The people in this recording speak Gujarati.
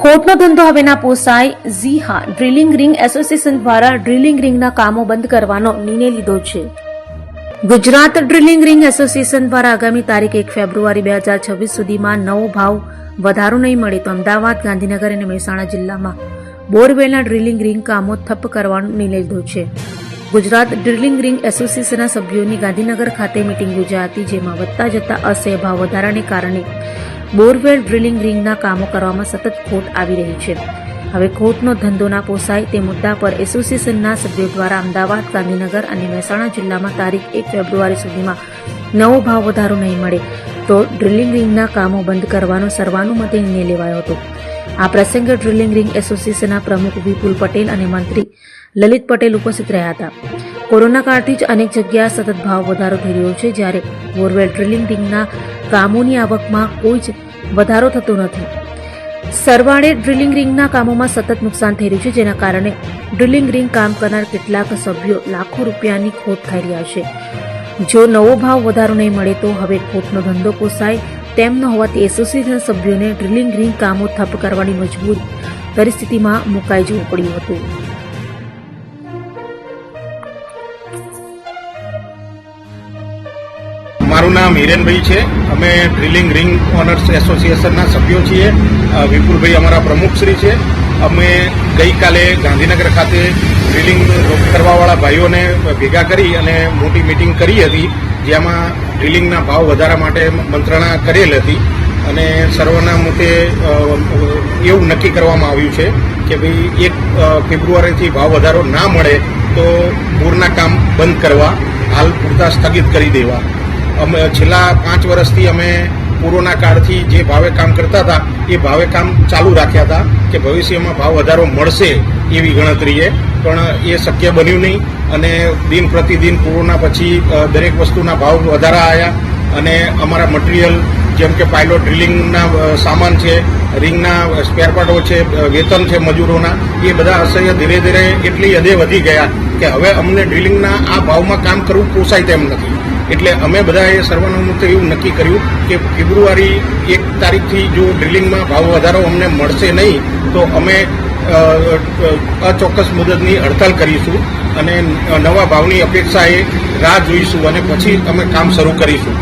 ખોટનો ધંધો હવે ના પોસાય. જી હા, ડ્રિલિંગ રિંગ એસોસિએશન દ્વારા ડ્રિલિંગ રિંગના કામો બંધ કરવાનો નિર્ણય લીધો છે. ગુજરાત ડ્રિલિંગ રિંગ એસોસિએશન દ્વારા આગામી તારીખ એક ફેબ્રુઆરી બે હજાર છવ્વીસ સુધીમાં નવો ભાવ વધારો નહીં મળે તો અમદાવાદ, ગાંધીનગર અને મહેસાણા જિલ્લામાં બોરવેલના ડ્રિલિંગ રિંગ કામો ઠપ્પ કરવાનો નિર્ણય લીધો છે. ગુજરાત ડ્રિલિંગ રિંગ એસોસિએશનના સભ્યોની ગાંધીનગર ખાતે મિટિંગ યોજાઈ હતી, જેમાં વધતા જતા અસહ્ય ભાવ વધારાને કારણે બોરવેલ ડ્રિલિંગ રિંગના કામો કરવામાં સતત ખોટ આવી રહી છે. હવે ખોટનો ધંધો ના પોસાય તે મુદ્દા પર એસોસિએશનના સભ્યો દ્વારા અમદાવાદ, ગાંધીનગર અને મહેસાણા જિલ્લામાં તારીખ એક ફેબ્રુઆરી સુધીમાં નવો ભાવ વધારો નહીં મળે તો ડ્રિલિંગ રિંગના કામો બંધ કરવાનો સર્વાનુમતે નિર્ણય લેવાયો હતો. આ પ્રસંગે ડ્રિલિંગ રિંગ એસોસિએશનના પ્રમુખ વિપુલ પટેલ અને મંત્રી લલિત પટેલ ઉપસ્થિત રહ્યા હતા. કોરોના કાળથી જ અનેક જગ્યા સતત ભાવ વધારો થઈ રહ્યો છે જ્યારે બોરવેલ ડ્રિલિંગ રિંગના કામોની આવકમાં કોઈ જ વધારો થતો નથી. સરવાળે ડ્રિલિંગ રિંગના કામોમાં સતત નુકસાન થઈ રહ્યું છે, જેના કારણે ડ્રિલિંગ રિંગ કામ કરનાર કેટલાક સભ્યો લાખો રૂપિયાની ખોટ ખાઈ રહ્યા છે. જો નવો ભાવ વધારો નહીં મળે તો હવે ખોટનો ધંધો પોસાય તેમ ન હોવાથી એસોસિએશન સભ્યોને ડ્રિલિંગ રિંગ કામો થપ કરવાની મજબૂર પરિસ્થિતિમાં મુકાઈ જવું પડ્યું હતું. મારું નામ હિરેનભાઈ છે. અમે ડ્રિલિંગ રિંગ ઓનર્સ એસોસિએશનના સભ્યો છીએ. વિપુલભાઈ અમારા પ્રમુખશ્રી છે. અમે ગઈકાલે ગાંધીનગર ખાતે ડ્રિલિંગ કરવાવાળા ભાઈઓને ભેગા કરી અને મોટી મિટિંગ કરી હતી, જેમાં ડ્રિલિંગના ભાવ વધારા માટે મંત્રણા કરેલ હતી. અને સર્વના મુદ્દે એવું નક્કી કરવામાં આવ્યું છે કે ભાઈ એક ફેબ્રુઆરીથી ભાવ વધારો ના મળે તો પૂરના કામ બંધ કરવા, હાલ પૂરતા સ્થગિત કરી દેવા. અમે છેલ્લા પાંચ વર્ષથી અમે કોરોના કાળથી જે ભાવે કામ કરતા હતા, એ ભાવે કામ ચાલુ રાખ્યા હતા કે ભવિષ્યમાં ભાવ વધારો મળશે એવી ગણતરીએ. પણ એ શક્ય બન્યું નહીં અને દિન પ્રતિદિન કોરોના પછી દરેક વસ્તુના ભાવ વધારા આવ્યા અને અમારા મટીરિયલ જેમ કે પાયલોટ ડ્રિલિંગના સામાન છે, રિંગના સ્પેરપાર્ટો છે વેતન છે મજૂરોના, એ બધા અસહ્ય ધીરે ધીરે એટલી હદે વધી ગયા કે હવે અમને ડ્રિલિંગના આ ભાવમાં કામ કરવું પોસાય તેમ નથી. એટલે અમે બધાએ સર્વાનુમતે એવું નક્કી કર્યું કે ફેબ્રુઆરી એક તારીખથી જો ડ્રિલિંગમાં ભાવ વધારો અમને મળશે નહીં, તો અમે અચોક્કસ મુદતની હડતાલ કરીશું અને નવા ભાવની અપેક્ષાએ રાહ જોઈશું અને પછી અમે કામ શરૂ કરીશું.